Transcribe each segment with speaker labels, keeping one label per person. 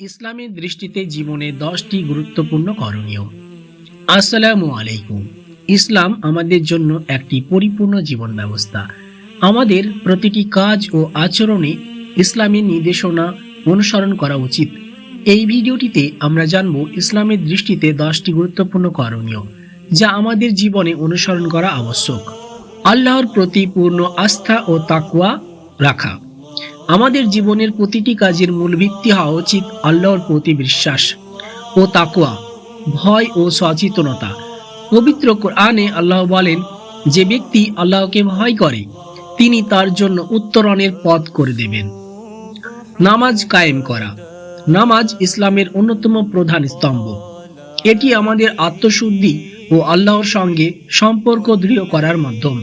Speaker 1: ইসলামের দৃষ্টিতে জীবনে দশটি গুরুত্বপূর্ণ করণীয়। আসসালামু আলাইকুম। ইসলাম আমাদের জন্য একটি পরিপূর্ণ জীবন ব্যবস্থা আমাদের প্রতিটি কাজ ও আচরণে ইসলামের নির্দেশনা অনুসরণ করা উচিত। এই ভিডিওটিতে আমরা জানব ইসলামের দৃষ্টিতে দশটি গুরুত্বপূর্ণ করণীয়, যা আমাদের জীবনে অনুসরণ করা আবশ্যক। আল্লাহর প্রতি পূর্ণ আস্থা ও তাকুয়া রাখা। আমাদের জীবনের প্রতিটি কাজের মূল ভিত্তি হওয়া উচিত আল্লাহর প্রতি বিশ্বাস ও তাকুয়া ভয় ও সচেতনতা। পবিত্র কোরআনে আল্লাহ বলেন, যে ব্যক্তি আল্লাহকে ভয় করে, তিনি তার জন্য উত্তরণের পথ করে দেবেন। নামাজ কায়েম করা, নামাজ ইসলামের অন্যতম প্রধান স্তম্ভ। এটি আমাদের আত্মশুদ্ধি ও আল্লাহর সঙ্গে সম্পর্ক দৃঢ় করার মাধ্যম।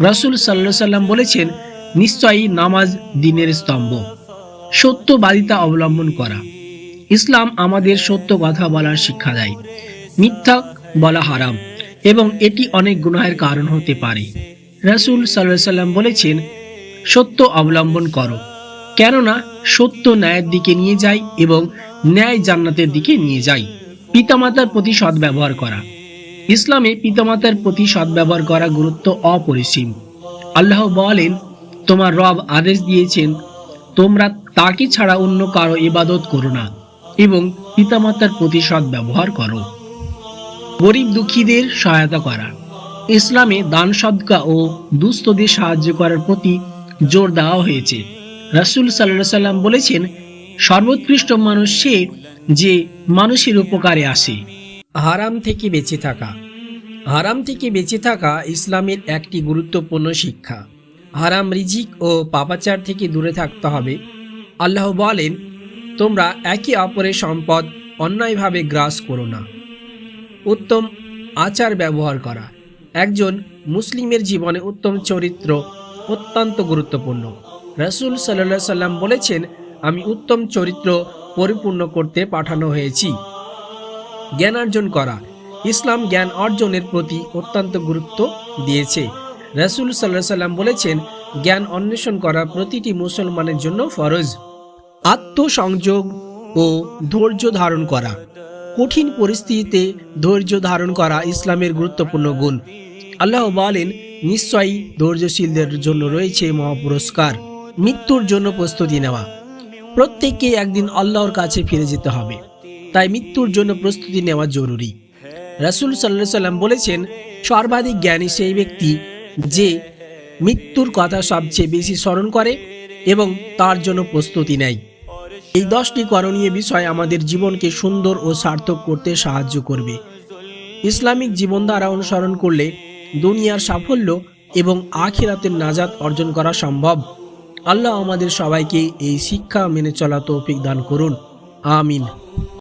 Speaker 1: রাসূল সাল্লাহ সাল্লাম বলেছেন নিশ্চয়ই নামাজ দিনের স্তম্ভ। সত্যবাদিতা অবলম্বন করা। ইসলাম আমাদের সত্য কথা বলার শিক্ষা দেয়। মিথ্যা বলা হারাম এবং এটি অনেক গুনাহের কারণ হতে পারে। রাসূল সাল্লাহ সাল্লাম বলেছেন, সত্য অবলম্বন করো, কেননা সত্য ন্যায়ের দিকে নিয়ে যায় এবং ন্যায় জান্নাতের দিকে নিয়ে যায়। পিতামাতার প্রতি সদ্ব্যবহার করা। ইসলামে পিতামাতার প্রতি সদ্ব্যবহার করা গুরুত্ব অপরিসীম। আল্লাহ বলেন তোমার রব আদেশ দিয়েছেন, তোমরা তাকে ছাড়া অন্য কারও ইবাদত করো না এবং পিতামাতার প্রতি সদ্ব্যবহার করো। গরিব দুঃখীদের সহায়তা করা। ইসলামে দান সদকা ও দুস্থদের সাহায্য করার প্রতি জোর দেওয়া হয়েছে। রাসূল সাল্লাহ সাল্লাম বলেছেন, সর্বোৎকৃষ্ট মানুষ সে যে মানুষের উপকারে আসে। হারাম থেকে বেঁচে থাকা। হারাম থেকে বেঁচে থাকা ইসলামের একটি গুরুত্বপূর্ণ শিক্ষা। হারাম রিজিক ও পাপাচার থেকে দূরে থাকতে হবে। আল্লাহ বলেন, তোমরা একে অপরের সম্পদ অন্যায়ভাবে গ্রাস করো না। উত্তম আচার ব্যবহার করা। একজন মুসলিমের জীবনে উত্তম চরিত্র অত্যন্ত গুরুত্বপূর্ণ। রসুল সাল্লাহ সাল্লাম বলেছেন, আমি উত্তম চরিত্র পরিপূর্ণ করতে পাঠানো হয়েছি। জ্ঞান অর্জন করা। ইসলাম জ্ঞান অর্জনের প্রতি অত্যন্ত গুরুত্ব দিয়েছে। রাসূল সাল্লাহ সাল্লাম বলেছেন, জ্ঞান অন্বেষণ করা প্রতিটি মুসলমানের জন্য ফরজ। আত্মসংযোগ ও ধৈর্য ধারণ করা। কঠিন পরিস্থিতিতে ধৈর্য ধারণ করা ইসলামের গুরুত্বপূর্ণ গুণ। আল্লাহ বলেন, নিশ্চয়ই ধৈর্যশীলদের জন্য রয়েছে মহাপুরস্কার। মৃত্যুর জন্য প্রস্তুতি নেওয়া। প্রত্যেককে একদিন আল্লাহর কাছে ফিরে যেতে হবে। তাই মৃত্যুর জন্য প্রস্তুতি নেওয়া জরুরি। রাসুল সাল্লাহ সাল্লাম বলেছেন, সর্বাধিক জ্ঞানী সেই ব্যক্তি যে মৃত্যুর কথা সবচেয়ে বেশি স্মরণ করে এবং তার জন্য প্রস্তুতি নেয়। এই দশটি করণীয় বিষয় আমাদের জীবনকে সুন্দর ও সার্থক করতে সাহায্য করবে। ইসলামিক জীবনধারা অনুসরণ করলে দুনিয়ার সাফল্য এবং আখিরাতের নাজাত অর্জন করা সম্ভব। আল্লাহ আমাদের সবাইকে এই শিক্ষা মেনে চলা তৌফিক দান করুন। আমিন।